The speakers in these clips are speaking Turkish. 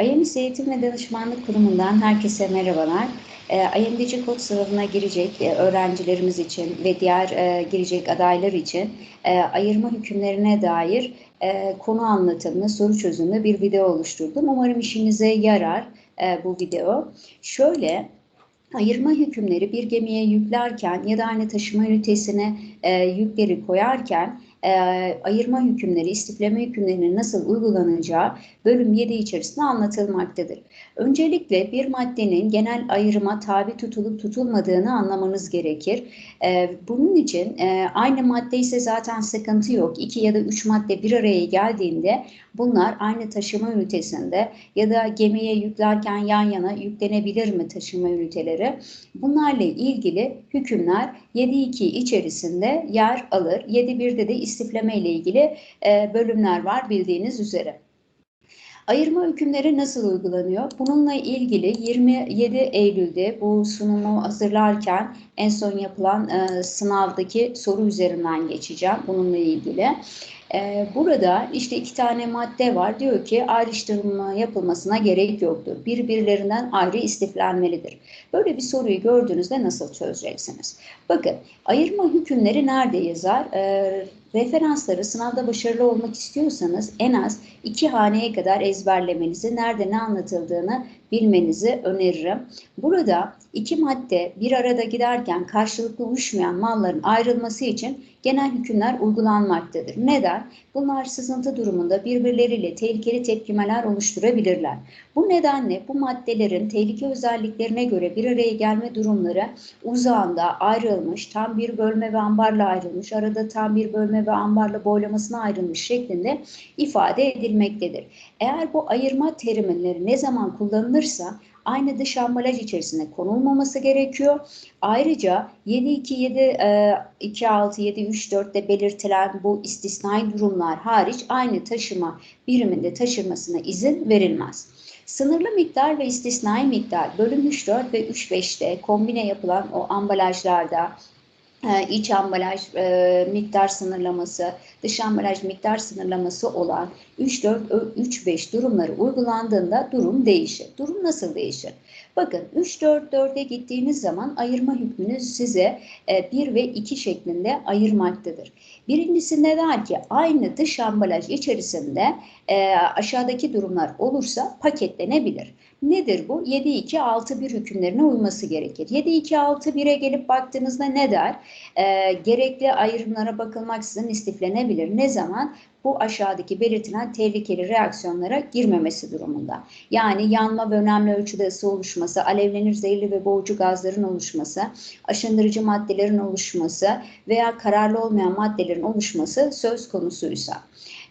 IMS Eğitim ve Danışmanlık Kurumu'ndan herkese merhabalar. E, IMDC kod sınavına girecek e, öğrencilerimiz için ve diğer e, girecek adaylar için ayırma hükümlerine dair konu anlatımlı, soru çözümlü bir video oluşturdum. Umarım işinize yarar bu video. Şöyle, ayırma hükümleri bir gemiye yüklerken ya da aynı taşıma ünitesine yükleri koyarken e, ayırma hükümleri, istifleme hükümlerinin nasıl uygulanacağı bölüm 7 içerisinde anlatılmaktadır. Öncelikle bir maddenin genel ayırıma tabi tutulup tutulmadığını anlamanız gerekir. E, bunun için e, aynı madde ise zaten sıkıntı yok. İki ya da üç madde bir araya geldiğinde bunlar aynı taşıma ünitesinde ya da gemiye yüklerken yan yana yüklenebilir mi taşıma üniteleri? Bunlarla ilgili hükümler 7.2 içerisinde yer alır. 7.1'de de istifleme ile ilgili e, bölümler var bildiğiniz üzere. Ayırma hükümleri nasıl uygulanıyor? Bununla ilgili 27 Eylül'de bu sunumu hazırlarken en son yapılan e, sınavdaki soru üzerinden geçeceğim bununla ilgili. E, burada işte iki tane madde var. Diyor ki ayrıştırma yapılmasına gerek yoktur. Birbirlerinden ayrı istiflenmelidir. Böyle bir soruyu gördüğünüzde nasıl çözeceksiniz? Bakın ayırma hükümleri nerede yazar? E, referansları sınavda başarılı olmak istiyorsanız en az iki haneye kadar ezberlemenizi, nerede ne anlatıldığını bilmenizi öneririm. Burada iki madde bir arada giderken karşılıklı uyuşmayan malların ayrılması için genel hükümler uygulanmaktadır. Neden? Bunlar sızıntı durumunda birbirleriyle tehlikeli tepkimeler oluşturabilirler. Bu nedenle bu maddelerin tehlike özelliklerine göre bir araya gelme durumları uzağında ayrılmış, tam bir bölme ve ambarla ayrılmış, arada tam bir bölme ve ambarla boylamasına ayrılmış şeklinde ifade edilmektedir. Eğer bu ayırma terimleri ne zaman kullanılırsa aynı dış ambalaj içerisinde konulmaması gerekiyor. Ayrıca 727, 26, 734'te belirtilen bu istisnai durumlar hariç aynı taşıma biriminde taşırmasına izin verilmez. Sınırlı miktar ve istisnai miktar bölüm 3.4 ve 3.5'te kombine yapılan o ambalajlarda e, iç ambalaj e, miktar sınırlaması, dış ambalaj miktar sınırlaması olan 3-4-3-5 durumları uygulandığında durum değişir. Durum nasıl değişir? Bakın 3-4-4'e gittiğiniz zaman ayırma hükmünü size e, 1 ve 2 şeklinde ayırmaktadır. Birincisinde der ki aynı dış ambalaj içerisinde e, aşağıdaki durumlar olursa paketlenebilir. Nedir bu? 7-2-6-1 hükümlerine uyması gerekir. 7-2-6-1'e gelip baktığınızda ne der? E, gerekli ayrımlara bakılmaksızın istiflenebilir. Ne zaman? bu aşağıdaki belirtilen tehlikeli reaksiyonlara girmemesi durumunda. Yani yanma ve önemli ölçüde ısı oluşması, alevlenir zehirli ve boğucu gazların oluşması, aşındırıcı maddelerin oluşması veya kararlı olmayan maddelerin oluşması söz konusuysa.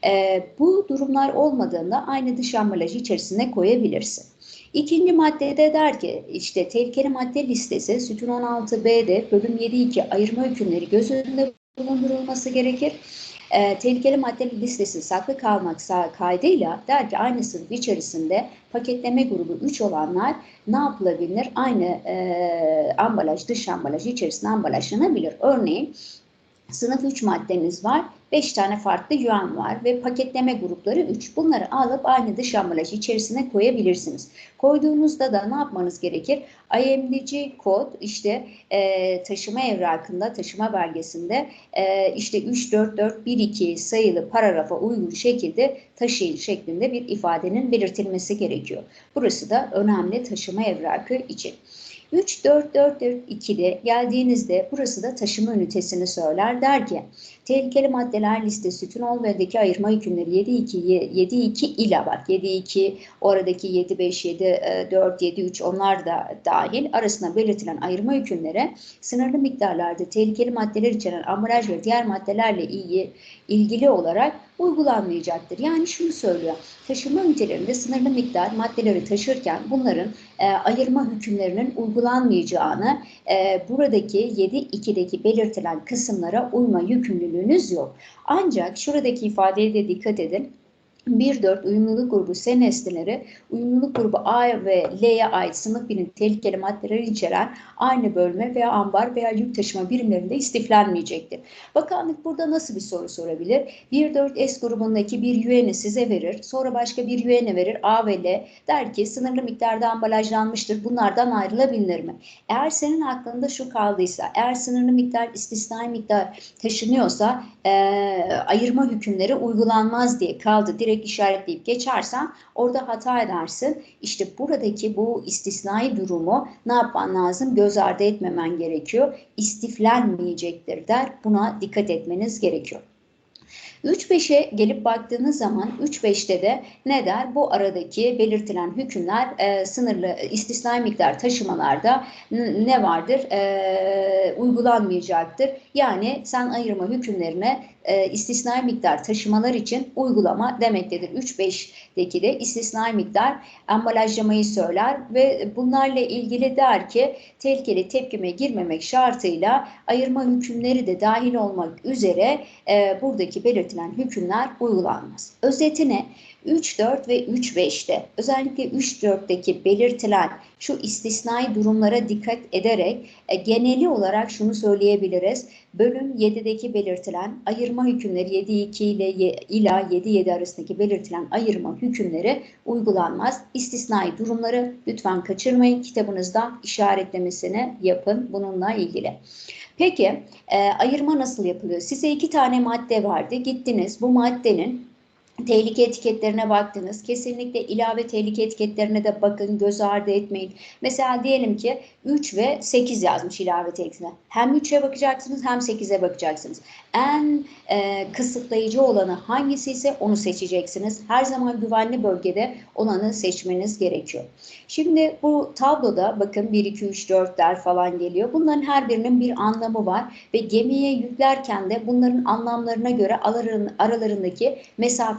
E, bu durumlar olmadığında aynı dış ambalajı içerisine koyabilirsin. İkinci maddede der ki işte tehlikeli madde listesi sütun 16b'de bölüm 7.2 ayırma hükümleri göz önünde bulundurulması gerekir e, tehlikeli madde listesi saklı kalmak kaydıyla der ki aynı sınıf içerisinde paketleme grubu 3 olanlar ne yapılabilir? Aynı e, ambalaj, dış ambalaj içerisinde ambalajlanabilir. Örneğin sınıf 3 maddeniz var 5 tane farklı yuan var ve paketleme grupları 3. Bunları alıp aynı dış ambalaj içerisine koyabilirsiniz. Koyduğunuzda da ne yapmanız gerekir? IMDC kod işte e, taşıma evrakında, taşıma belgesinde e, işte 34412 sayılı paragrafa uygun şekilde taşıyın şeklinde bir ifadenin belirtilmesi gerekiyor. Burası da önemli taşıma evrakı için. 3, 4, 4, 4, 2'de geldiğinizde burası da taşıma ünitesini söyler. Der ki tehlikeli maddeler listesi Tünolve'deki ayırma hükümleri 7, 2, 7, 2 ile bak 7, 2 oradaki 7, 5, 7, 4, 7, 3 onlar da dahil arasında belirtilen ayırma hükümleri sınırlı miktarlarda tehlikeli maddeler içeren ambalaj ve diğer maddelerle ilgili, ilgili olarak uygulanmayacaktır. Yani şunu söylüyor. Taşıma ünitelerinde sınırlı miktar maddeleri taşırken bunların e, ayırma hükümlerinin uygulanmayacağını e, buradaki 7.2'deki belirtilen kısımlara uyma yükümlülüğünüz yok. Ancak şuradaki ifadeye de dikkat edin 1-4 uyumluluk grubu S nesneleri uyumluluk grubu A ve L'ye ait sınıf birim tehlikeli maddeleri içeren aynı bölme veya ambar veya yük taşıma birimlerinde istiflenmeyecektir. Bakanlık burada nasıl bir soru sorabilir? 1-4 S grubundaki bir yüeni size verir. Sonra başka bir yüeni verir A ve L. Der ki sınırlı miktarda ambalajlanmıştır. Bunlardan ayrılabilir mi? Eğer senin aklında şu kaldıysa, eğer sınırlı miktar istisnai miktar taşınıyorsa e, ayırma hükümleri uygulanmaz diye kaldı. Direkt direkt işaretleyip geçersen orada hata edersin. İşte buradaki bu istisnai durumu ne yapman lazım? Göz ardı etmemen gerekiyor. İstiflenmeyecektir der. Buna dikkat etmeniz gerekiyor. 3-5'e gelip baktığınız zaman 3-5'te de ne der? Bu aradaki belirtilen hükümler e, sınırlı istisnai miktar taşımalarda ne vardır? E, uygulanmayacaktır. Yani sen ayırma hükümlerine e, istisnai miktar taşımalar için uygulama demektedir. 3-5'deki de istisnai miktar ambalajlamayı söyler ve bunlarla ilgili der ki tehlikeli tepkime girmemek şartıyla ayırma hükümleri de dahil olmak üzere e, buradaki belirtilen hükümler uygulanmaz. Özetine 3, 4 ve 3, 5'te özellikle 3, 4'teki belirtilen şu istisnai durumlara dikkat ederek e, geneli olarak şunu söyleyebiliriz. Bölüm 7'deki belirtilen ayırma hükümleri 7, 2 ile ila 7, 7 arasındaki belirtilen ayırma hükümleri uygulanmaz. İstisnai durumları lütfen kaçırmayın. Kitabınızda işaretlemesini yapın bununla ilgili. Peki e, ayırma nasıl yapılıyor? Size iki tane madde vardı. Gittiniz bu maddenin Tehlike etiketlerine baktınız. Kesinlikle ilave tehlike etiketlerine de bakın, göz ardı etmeyin. Mesela diyelim ki 3 ve 8 yazmış ilave tehlikesine. Hem 3'e bakacaksınız hem 8'e bakacaksınız. En e, kısıtlayıcı olanı hangisi ise onu seçeceksiniz. Her zaman güvenli bölgede olanı seçmeniz gerekiyor. Şimdi bu tabloda bakın 1, 2, 3, 4'ler falan geliyor. Bunların her birinin bir anlamı var ve gemiye yüklerken de bunların anlamlarına göre aralarındaki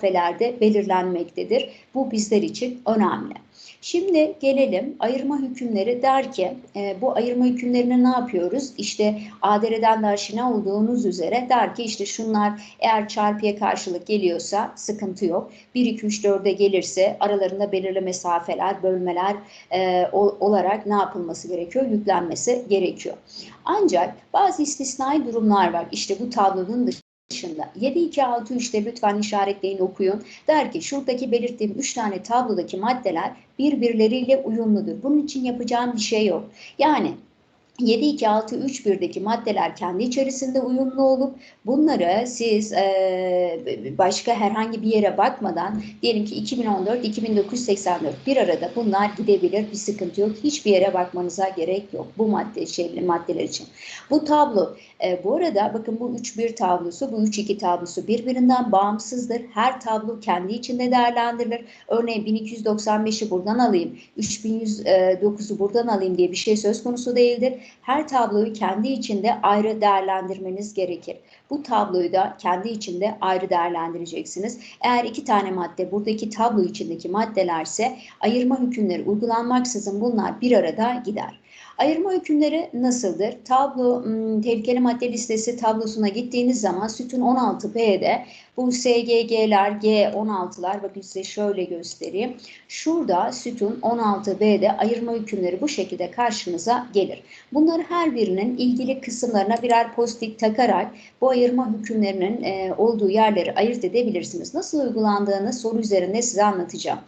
mesafelerde belirlenmektedir. Bu bizler için önemli. Şimdi gelelim ayırma hükümleri der ki e, bu ayırma hükümlerini ne yapıyoruz? İşte ADR'den de aşina olduğunuz üzere der ki işte şunlar eğer çarpıya karşılık geliyorsa sıkıntı yok. 1, 2, 3, 4'e gelirse aralarında belirli mesafeler, bölmeler e, olarak ne yapılması gerekiyor? Yüklenmesi gerekiyor. Ancak bazı istisnai durumlar var. İşte bu tablonun dışında dışında 7263'te lütfen işaretleyin okuyun. Der ki şuradaki belirttiğim 3 tane tablodaki maddeler birbirleriyle uyumludur. Bunun için yapacağım bir şey yok. Yani 7-2-6-3-1'deki maddeler kendi içerisinde uyumlu olup bunları siz e, başka herhangi bir yere bakmadan diyelim ki 2014-2984 bir arada bunlar gidebilir bir sıkıntı yok. Hiçbir yere bakmanıza gerek yok bu madde şeyli maddeler için. Bu tablo e, bu arada bakın bu 3-1 tablosu bu 3-2 tablosu birbirinden bağımsızdır. Her tablo kendi içinde değerlendirilir. Örneğin 1295'i buradan alayım 3109'u buradan alayım diye bir şey söz konusu değildir her tabloyu kendi içinde ayrı değerlendirmeniz gerekir. Bu tabloyu da kendi içinde ayrı değerlendireceksiniz. Eğer iki tane madde buradaki tablo içindeki maddelerse ayırma hükümleri uygulanmaksızın bunlar bir arada gider. Ayırma hükümleri nasıldır? Tablo, hmm, tehlikeli madde listesi tablosuna gittiğiniz zaman sütun 16B'de bu SGG'ler, G16'lar bakın size şöyle göstereyim. Şurada sütun 16B'de ayırma hükümleri bu şekilde karşınıza gelir. Bunları her birinin ilgili kısımlarına birer postik takarak bu ayırma hükümlerinin olduğu yerleri ayırt edebilirsiniz. Nasıl uygulandığını soru üzerinde size anlatacağım.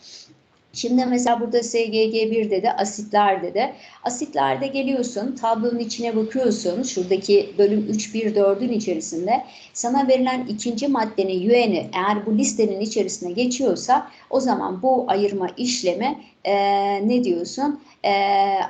Şimdi mesela burada SGG1'de de asitlerde de asitlerde geliyorsun tablonun içine bakıyorsun şuradaki bölüm 3.1.4'ün içerisinde sana verilen ikinci maddenin yüeni eğer bu listenin içerisine geçiyorsa o zaman bu ayırma işlemi e, ne diyorsun e,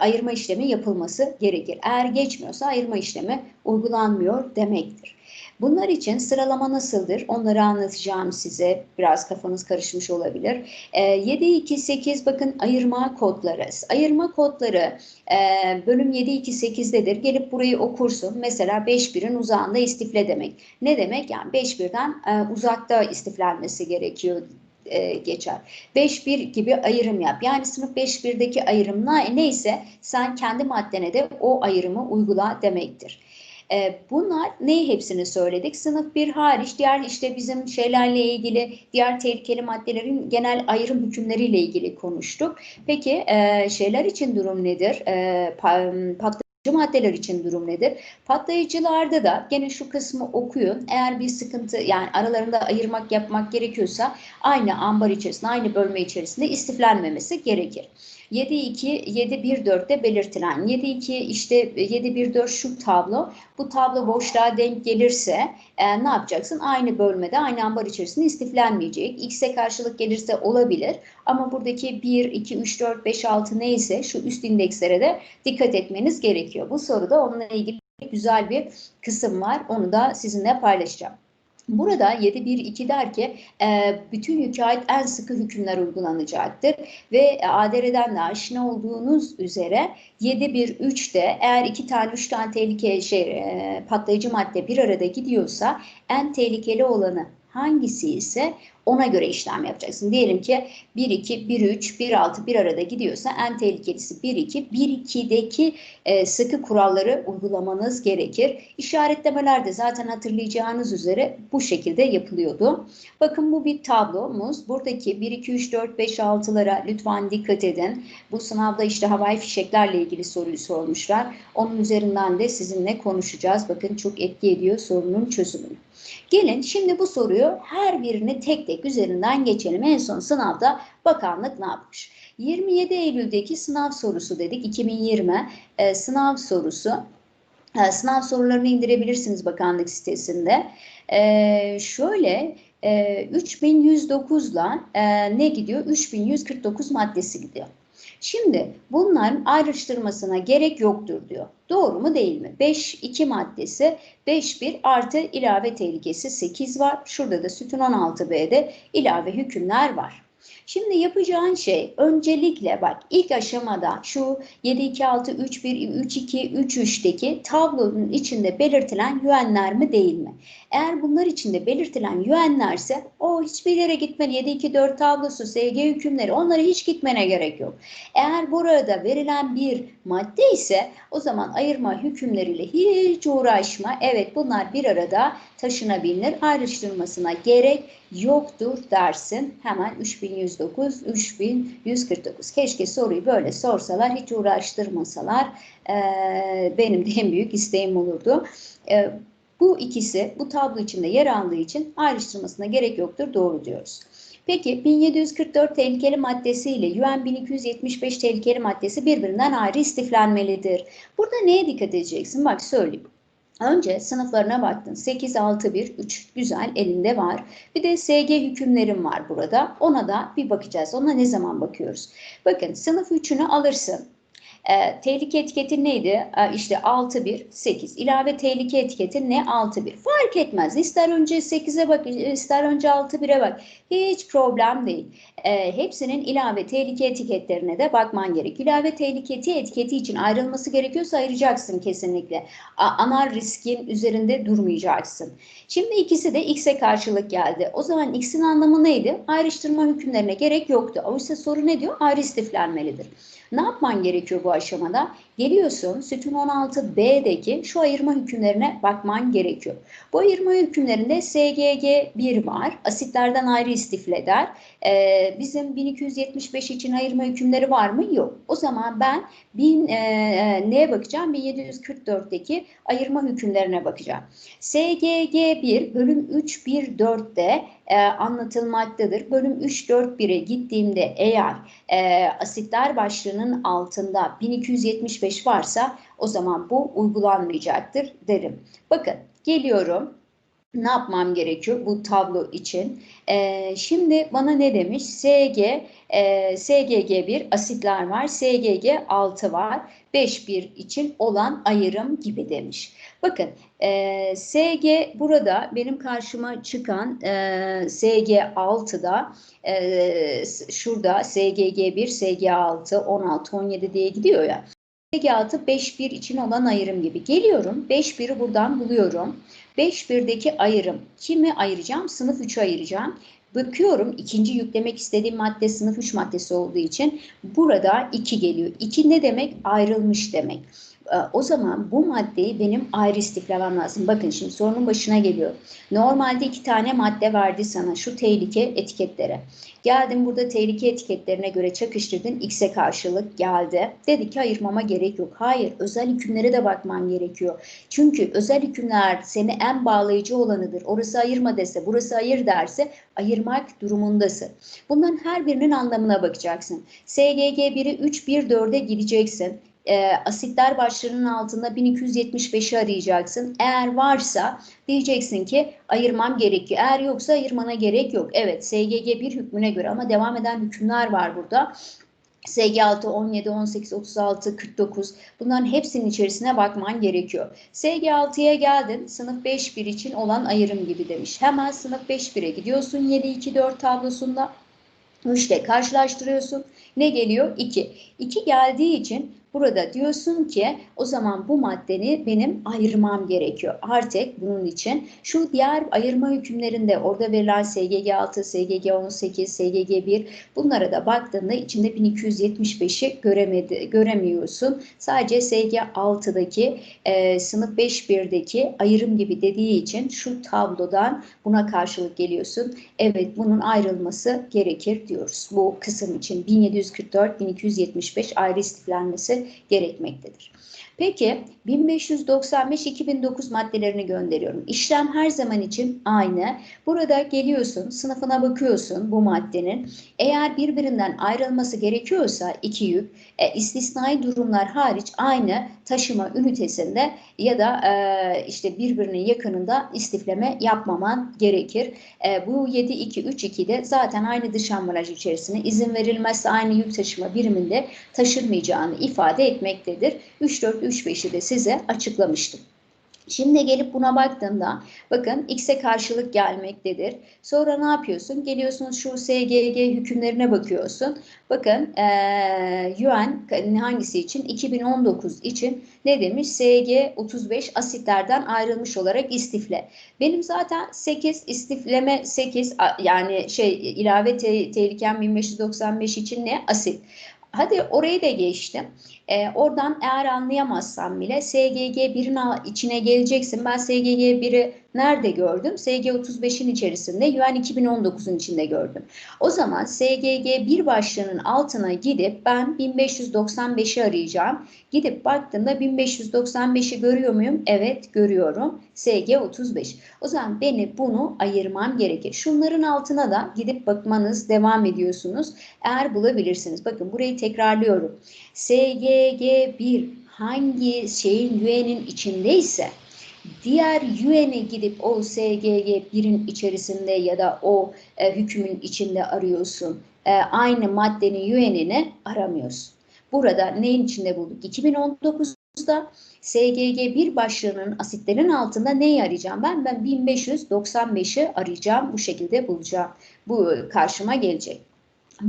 ayırma işlemi yapılması gerekir. Eğer geçmiyorsa ayırma işlemi uygulanmıyor demektir. Bunlar için sıralama nasıldır? Onları anlatacağım size. Biraz kafanız karışmış olabilir. E, 7, 2, 8 bakın ayırma kodları. Ayırma kodları e, bölüm 7, 2, 8'dedir. Gelip burayı okursun. Mesela 5 birin uzağında istifle demek. Ne demek? Yani 5 birden e, uzakta istiflenmesi gerekiyor e, geçer. 5-1 gibi ayrım yap. Yani sınıf 5-1'deki ayrım neyse sen kendi maddene de o ayrımı uygula demektir. E, bunlar neyi hepsini söyledik? Sınıf 1 hariç diğer işte bizim şeylerle ilgili diğer tehlikeli maddelerin genel ayrım hükümleriyle ilgili konuştuk. Peki e, şeyler için durum nedir? E, patlayıcı maddeler için durum nedir? Patlayıcılarda da gene şu kısmı okuyun. Eğer bir sıkıntı yani aralarında ayırmak yapmak gerekiyorsa aynı ambar içerisinde, aynı bölme içerisinde istiflenmemesi gerekir. 7-2, 7-1-4'te belirtilen 7-2 işte 7-1-4 şu tablo. Bu tablo boşluğa denk gelirse e, ne yapacaksın? Aynı bölmede aynı ambar içerisinde istiflenmeyecek. X'e karşılık gelirse olabilir. Ama buradaki 1, 2, 3, 4, 5, 6 neyse şu üst indekslere de dikkat etmeniz gerekiyor. Bu soruda onunla ilgili güzel bir kısım var. Onu da sizinle paylaşacağım. Burada 7.1.2 der ki e, bütün yükü ait en sıkı hükümler uygulanacaktır. Ve ADR'den de aşina olduğunuz üzere 7.1.3'te eğer iki tane üç tane tehlike şey e, patlayıcı madde bir arada gidiyorsa en tehlikeli olanı hangisi ise ona göre işlem yapacaksın. Diyelim ki 1, 2, 1, 3, 1, 6 bir arada gidiyorsa en tehlikelisi 1, 2. 1, 2'deki e, sıkı kuralları uygulamanız gerekir. İşaretlemeler de zaten hatırlayacağınız üzere bu şekilde yapılıyordu. Bakın bu bir tablomuz. Buradaki 1, 2, 3, 4, 5, 6'lara lütfen dikkat edin. Bu sınavda işte havai fişeklerle ilgili soruyu sormuşlar. Onun üzerinden de sizinle konuşacağız. Bakın çok etki ediyor sorunun çözümünü. Gelin şimdi bu soruyu her birini tek tek üzerinden geçelim. En son sınavda bakanlık ne yapmış? 27 Eylül'deki sınav sorusu dedik. 2020 e, sınav sorusu. E, sınav sorularını indirebilirsiniz bakanlık sitesinde. E, şöyle e, 3109 ile ne gidiyor? 3149 maddesi gidiyor. Şimdi bunların ayrıştırmasına gerek yoktur diyor. Doğru mu değil mi? 5 2 maddesi 5 1 artı ilave tehlikesi 8 var. Şurada da sütun 16B'de ilave hükümler var. Şimdi yapacağın şey öncelikle bak ilk aşamada şu 7 2 6 3 1 3 2 3 3'teki tablonun içinde belirtilen yönler mi değil mi? Eğer bunlar içinde belirtilen yönlerse o hiçbir yere gitmen 7 2 4 tablosu SG hükümleri onlara hiç gitmene gerek yok. Eğer burada verilen bir madde ise o zaman ayırma hükümleriyle hiç uğraşma. Evet bunlar bir arada taşınabilir. Ayrıştırmasına gerek yoktur dersin. Hemen 3109, 3149. Keşke soruyu böyle sorsalar, hiç uğraştırmasalar. Ee, benim de en büyük isteğim olurdu. Ee, bu ikisi bu tablo içinde yer aldığı için ayrıştırmasına gerek yoktur. Doğru diyoruz. Peki 1744 tehlikeli maddesi ile UN 1275 tehlikeli maddesi birbirinden ayrı istiflenmelidir. Burada neye dikkat edeceksin? Bak söyleyeyim. Önce sınıflarına baktın. 8, 6, 1, 3 güzel elinde var. Bir de SG hükümlerim var burada. Ona da bir bakacağız. Ona ne zaman bakıyoruz? Bakın sınıf 3'ünü alırsın. E, tehlike etiketi neydi? E, işte 6-1, 8. İlave tehlike etiketi ne? 6-1. Fark etmez. İster önce 8'e bak, ister önce 6-1'e bak. Hiç problem değil. E, hepsinin ilave tehlike etiketlerine de bakman gerek. İlave tehliketi etiketi için ayrılması gerekiyorsa ayıracaksın kesinlikle. A, ana riskin üzerinde durmayacaksın. Şimdi ikisi de X'e karşılık geldi. O zaman X'in anlamı neydi? Ayrıştırma hükümlerine gerek yoktu. Oysa soru ne diyor? Ayrı istiflenmelidir. Ne yapman gerekiyor bu aşamada? Geliyorsun sütun 16B'deki şu ayırma hükümlerine bakman gerekiyor. Bu ayırma hükümlerinde SGG1 var. Asitlerden ayrı istifleder. Ee, bizim 1275 için ayırma hükümleri var mı? Yok. O zaman ben bin, e, e neye bakacağım? 1744'teki ayırma hükümlerine bakacağım. SGG1 bölüm 314'te e, anlatılmaktadır. Bölüm 341'e gittiğimde eğer e, asitler başlığının altında 1275 varsa o zaman bu uygulanmayacaktır derim. Bakın geliyorum ne yapmam gerekiyor bu tablo için? Ee, şimdi bana ne demiş? SG, e, SGG1 asitler var, SGG 6 var. 5-1 için olan ayrım gibi demiş. Bakın e, SG burada benim karşıma çıkan e, SG6'da e, şurada SGG1, SG6, 16, 17 diye gidiyor ya. SG6 5-1 için olan ayrım gibi. Geliyorum 5-1'i buradan buluyorum. 5-1'deki ayrım. Kimi ayıracağım? Sınıf 3'ü ayıracağım. Bakıyorum ikinci yüklemek istediğim madde sınıf 3 maddesi olduğu için burada 2 geliyor. 2 ne demek? Ayrılmış demek. E, o zaman bu maddeyi benim ayrı istiflemem lazım. Bakın şimdi sorunun başına geliyor. Normalde iki tane madde verdi sana şu tehlike etiketlere. Geldim burada tehlike etiketlerine göre çakıştırdın. X'e karşılık geldi. Dedi ki ayırmama gerek yok. Hayır özel hükümlere de bakman gerekiyor. Çünkü özel hükümler seni en bağlayıcı olanıdır. Orası ayırma dese burası ayır derse ayırmak durumundasın. Bunların her birinin anlamına bakacaksın. SGG 1'i 3 1 4'e gideceksin e, asitler başlığının altında 1275'i arayacaksın. Eğer varsa diyeceksin ki ayırmam gerekiyor. Eğer yoksa ayırmana gerek yok. Evet SGG bir hükmüne göre ama devam eden hükümler var burada. SG6, 17, 18, 36, 49 bunların hepsinin içerisine bakman gerekiyor. SG6'ya geldin sınıf 5-1 için olan ayrım gibi demiş. Hemen sınıf 5-1'e gidiyorsun 7-2-4 tablosunda. 3 ile karşılaştırıyorsun. Ne geliyor? 2. 2 geldiği için Burada diyorsun ki o zaman bu maddeni benim ayırmam gerekiyor. Artık bunun için şu diğer ayırma hükümlerinde orada verilen SGG 6, SGG 18, SGG 1 bunlara da baktığında içinde 1275'i göremedi, göremiyorsun. Sadece SG 6'daki e, sınıf 5.1'deki ayrım gibi dediği için şu tablodan buna karşılık geliyorsun. Evet bunun ayrılması gerekir diyoruz. Bu kısım için 1744-1275 ayrı istiflenmesi gerekmektedir. Peki 1595-2009 maddelerini gönderiyorum. İşlem her zaman için aynı. Burada geliyorsun, sınıfına bakıyorsun bu maddenin. Eğer birbirinden ayrılması gerekiyorsa iki yük, e, istisnai durumlar hariç aynı taşıma ünitesinde ya da e, işte birbirinin yakınında istifleme yapmaman gerekir. E, bu 7-2-3-2'de zaten aynı dış ambalaj içerisine izin verilmezse aynı yük taşıma biriminde taşırmayacağını ifade etmektedir. 3-4-3-5'i de size açıklamıştım. Şimdi gelip buna baktığında bakın x'e karşılık gelmektedir. Sonra ne yapıyorsun? Geliyorsun şu SGG hükümlerine bakıyorsun. Bakın ee, yuan hangisi için? 2019 için ne demiş? SG 35 asitlerden ayrılmış olarak istifle. Benim zaten 8 istifleme 8 yani şey ilave te tehlikem 1595 için ne? Asit. Hadi orayı da geçtim. E, oradan eğer anlayamazsam bile SGG 1'in içine geleceksin. Ben SGG 1'i nerede gördüm? SG 35'in içerisinde, UN 2019'un içinde gördüm. O zaman SGG 1 başlığının altına gidip ben 1595'i arayacağım. Gidip baktığımda 1595'i görüyor muyum? Evet görüyorum. SG 35. O zaman beni bunu ayırmam gerekir. Şunların altına da gidip bakmanız devam ediyorsunuz. Eğer bulabilirsiniz. Bakın burayı tekrarlıyorum. SGG1 hangi şeyin üyenin içindeyse diğer üyene gidip o SGG1'in içerisinde ya da o e, hükmün içinde arıyorsun. E, aynı maddenin üyenini aramıyorsun. Burada neyin içinde bulduk? 2019'da SGG1 başlığının asitlerin altında neyi arayacağım? Ben ben 1595'i arayacağım. Bu şekilde bulacağım. Bu karşıma gelecek.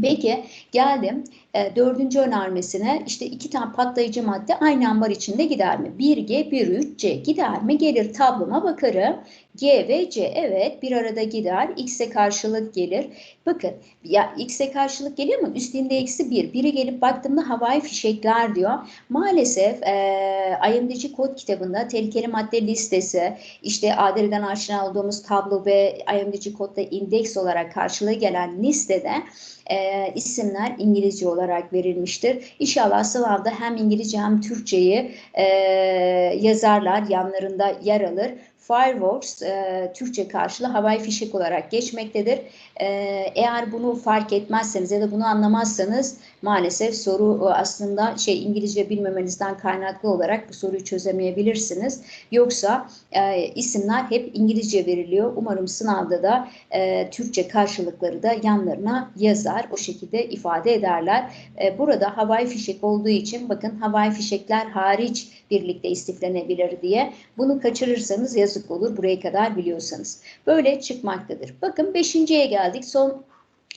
Peki geldim e, dördüncü önermesine işte iki tane patlayıcı madde aynı ambar içinde gider mi? 1G, 1-3C gider mi? Gelir tabloma bakarım. G ve C evet bir arada gider. X'e karşılık gelir. Bakın ya X'e karşılık geliyor mu? Üstünde eksi 1. Biri gelip baktığımda havai fişekler diyor. Maalesef e, IMDC kod kitabında tehlikeli madde listesi işte ADR'den aşina olduğumuz tablo ve IMDC kodda indeks olarak karşılığı gelen listede e, isimler İngilizce olarak verilmiştir. İnşallah sınavda hem İngilizce hem Türkçeyi e, yazarlar, yanlarında yer alır. Fireworks e, Türkçe karşılığı havai fişek olarak geçmektedir. E, eğer bunu fark etmezseniz ya da bunu anlamazsanız maalesef soru e, aslında şey İngilizce bilmemenizden kaynaklı olarak bu soruyu çözemeyebilirsiniz. Yoksa e, isimler hep İngilizce veriliyor. Umarım sınavda da e, Türkçe karşılıkları da yanlarına yazar. O şekilde ifade ederler. E, burada havai fişek olduğu için bakın havai fişekler hariç birlikte istiflenebilir diye. Bunu kaçırırsanız yazık olur buraya kadar biliyorsanız. Böyle çıkmaktadır. Bakın beşinciye geldik. Son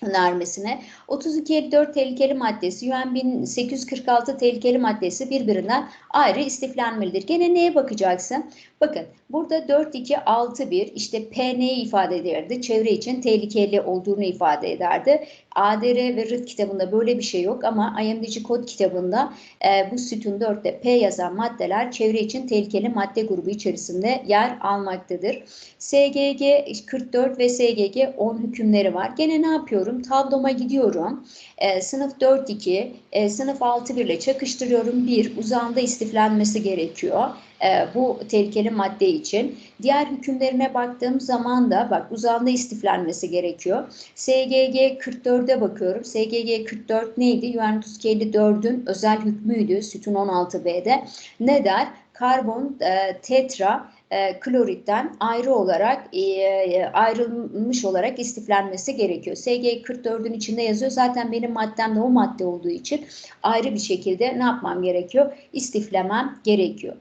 önermesine 3254 tehlikeli maddesi, UN 1846 tehlikeli maddesi birbirinden ayrı istiflenmelidir. Gene neye bakacaksın? Bakın burada 4261 işte P neyi ifade ederdi? Çevre için tehlikeli olduğunu ifade ederdi. ADR ve RIT kitabında böyle bir şey yok ama IMDC kod kitabında e, bu sütun 4'te P yazan maddeler çevre için tehlikeli madde grubu içerisinde yer almaktadır. SGG 44 ve SGG 10 hükümleri var. Gene ne yapıyorum? Tabloma gidiyorum. E, sınıf 4-2, e, sınıf 6-1 ile çakıştırıyorum. 1 uzağında istiflenmesi gerekiyor e, bu tehlikeli madde için. Diğer hükümlerine baktığım zaman da bak uzağında istiflenmesi gerekiyor. SGG 44'e bakıyorum. SGG 44 neydi? Juventus 54'ün özel hükmüydü sütun 16B'de. Ne der? Karbon e, tetra e, kloritten ayrı olarak e, ayrılmış olarak istiflenmesi gerekiyor. SG 44'ün içinde yazıyor. Zaten benim maddem de o madde olduğu için ayrı bir şekilde ne yapmam gerekiyor? İstiflemem gerekiyor.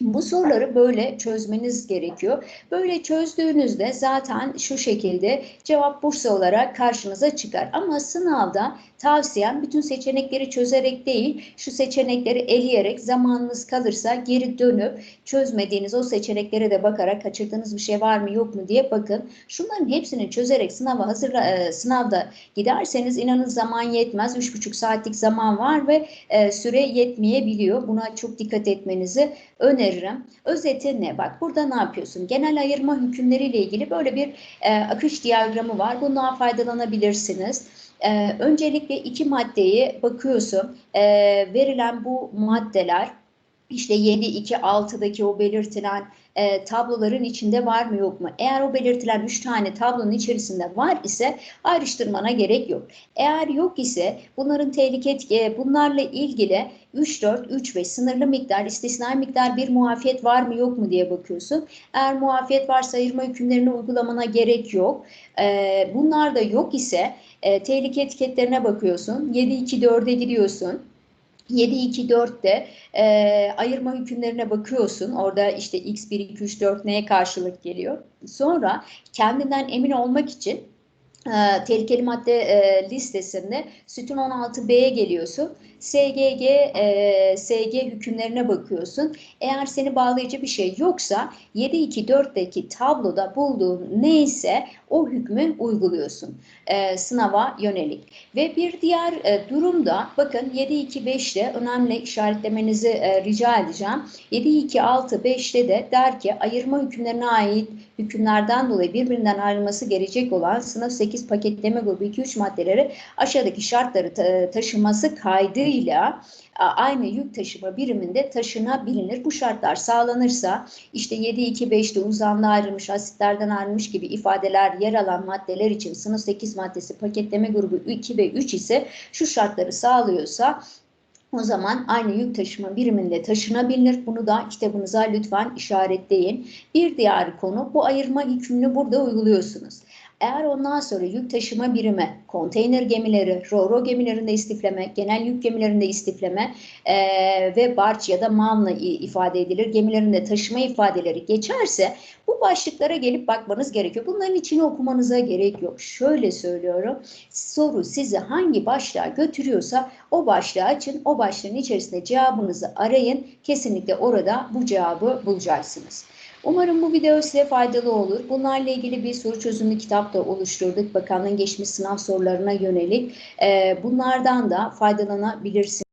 Bu soruları böyle çözmeniz gerekiyor. Böyle çözdüğünüzde zaten şu şekilde cevap Bursa olarak karşınıza çıkar. Ama sınavda tavsiyem bütün seçenekleri çözerek değil, şu seçenekleri eleyerek zamanınız kalırsa geri dönüp çözmediğiniz o seçeneklere de bakarak kaçırdığınız bir şey var mı yok mu diye bakın. Şunların hepsini çözerek sınava hazırla, e, sınavda giderseniz inanın zaman yetmez. 3,5 saatlik zaman var ve e, süre yetmeyebiliyor. Buna çok dikkat etmenizi öneririm. Özeti ne? Bak burada ne yapıyorsun? Genel ayırma hükümleriyle ilgili böyle bir e, akış diyagramı var. Bundan faydalanabilirsiniz. Ee, öncelikle iki maddeyi bakıyorsun. Ee, verilen bu maddeler işte 7, 2, 6'daki o belirtilen e, tabloların içinde var mı yok mu? Eğer o belirtilen 3 tane tablonun içerisinde var ise ayrıştırmana gerek yok. Eğer yok ise bunların tehlike e, bunlarla ilgili 3, 4, 3 ve sınırlı miktar, istisnai miktar bir muafiyet var mı yok mu diye bakıyorsun. Eğer muafiyet varsa ayırma hükümlerini uygulamana gerek yok. E, bunlar da yok ise e, tehlike etiketlerine bakıyorsun. 7, 2, 4'e gidiyorsun. 7-2-4'te e, ayırma hükümlerine bakıyorsun. Orada işte x1, 2, 3, 4 neye karşılık geliyor. Sonra kendinden emin olmak için e, tehlikeli madde e, listesinde sütun 16B'ye geliyorsun. SGG, e, SG hükümlerine bakıyorsun. Eğer seni bağlayıcı bir şey yoksa 724'deki tabloda bulduğun neyse o hükmü uyguluyorsun e, sınava yönelik. Ve bir diğer e, durumda bakın 725'te önemli işaretlemenizi e, rica edeceğim. 726-5'te de der ki ayırma hükümlerine ait hükümlerden dolayı birbirinden ayrılması gelecek olan sınıf 8 paketleme grubu 2-3 maddeleri aşağıdaki şartları ta taşıması kaydıyla aynı yük taşıma biriminde taşınabilir. Bu şartlar sağlanırsa işte 7-2-5'te uzamda ayrılmış, asitlerden ayrılmış gibi ifadeler yer alan maddeler için sınıf 8 maddesi paketleme grubu 2 ve 3 ise şu şartları sağlıyorsa o zaman aynı yük taşıma biriminde taşınabilir. Bunu da kitabınıza lütfen işaretleyin. Bir diğer konu bu ayırma hükmünü burada uyguluyorsunuz. Eğer ondan sonra yük taşıma birimi, konteyner gemileri, ro gemilerinde istifleme, genel yük gemilerinde istifleme e, ve barç ya da mamla ifade edilir. Gemilerinde taşıma ifadeleri geçerse bu başlıklara gelip bakmanız gerekiyor. Bunların içini okumanıza gerek yok. Şöyle söylüyorum. Soru sizi hangi başlığa götürüyorsa o başlığı açın. O başlığın içerisinde cevabınızı arayın. Kesinlikle orada bu cevabı bulacaksınız. Umarım bu video size faydalı olur. Bunlarla ilgili bir soru çözümlü kitap da oluşturduk. Bakanlığın geçmiş sınav sorularına yönelik. Bunlardan da faydalanabilirsiniz.